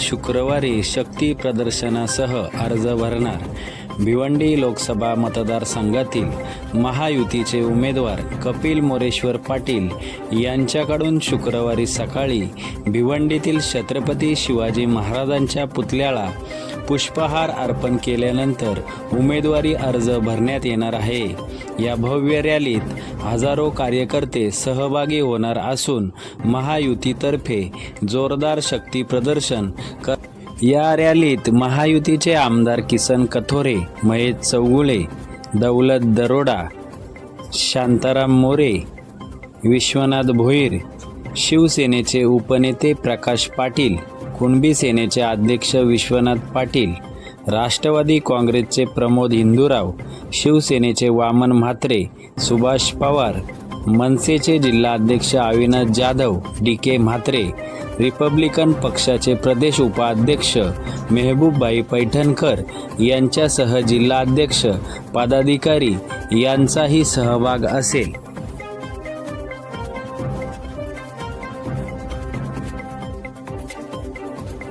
शुक्रवारी शक्ती प्रदर्शनासह अर्ज भरणार. भिवंडी लोकसभा मतदारसंघातील महायुतीचे उमेदवार कपिल मोरेश्वर पाटील यांच्याकडून शुक्रवारी सकाळी भिवंडीतील छत्रपती शिवाजी महाराजांच्या पुतळ्याला पुष्पहार अर्पण केल्यानंतर उमेदवारी अर्ज भरण्यात येणार आहे. या भव्य रॅलीत हजारो कार्यकर्ते सहभागी होणार असून महायुतीतर्फे जोरदार शक्ती प्रदर्शन कर या रॅलीत महायुतीचे आमदार किसन कथोरे महेश चौगुले दौलत दरोडा शांताराम मोरे विश्वनाथ भोईर शिवसेनेचे उपनेते प्रकाश पाटील कुणबी सेनेचे अध्यक्ष विश्वनाथ पाटील राष्ट्रवादी काँग्रेसचे प्रमोद हिंदूराव शिवसेनेचे वामन म्हात्रे सुभाष पवार मनसेचे जिल्हाध्यक्ष Avinash Jadhav D K Mhatre Republican पक्षाचे प्रदेश उपाध्यक्ष मेहबूबबाई पैठणकर यांच्यासह जिल्हाध्यक्ष पदाधिकारी यांचाही सहभाग असेल.